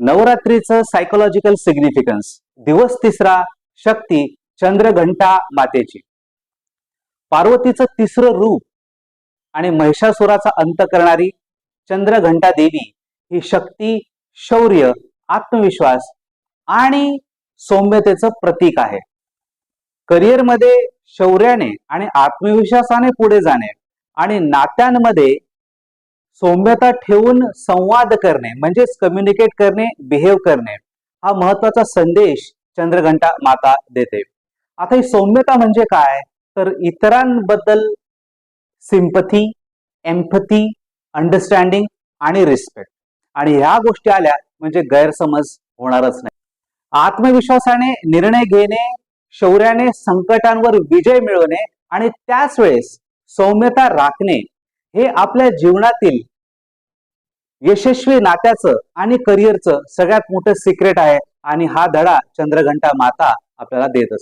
नवरात्रीचं psychological significance दिवस तिसरा शक्ती चंद्रघंटा मातेची. पार्वतीचं तिसरं रूप आणि महिषासुराचा अंत करणारी चंद्रघंटा देवी ही शक्ती शौर्य आत्मविश्वास आणि सौम्यतेचं प्रतीक आहे. करिअरमध्ये शौर्याने आणि आत्मविश्वासाने पुढे जाणे आणि नात्यांमध्ये सौम्यता ठेवून संवाद करणे म्हणजेच कम्युनिकेट करणे बिहेव करणे हा महत्त्वाचा संदेश चंद्रघंटा माता देते. आता ही सौम्यता म्हणजे काय? तर इतरांबद्दल सिंपथी एम्पथी अंडरस्टँडिंग आणि रिस्पेक्ट आणि ह्या गोष्टी आल्या म्हणजे गैरसमज होणारच नाही. आत्मविश्वासाने निर्णय घेणे शौर्याने संकटांवर विजय मिळवणे आणि त्याच वेळेस सौम्यता राखणे हे आपल्या जीवनातील यशस्वी नात्याचं आणि करिअरचं सगळ्यात मोठं सिक्रेट आहे. आणि हा धडा चंद्रघंटा माता आपल्याला देत असते.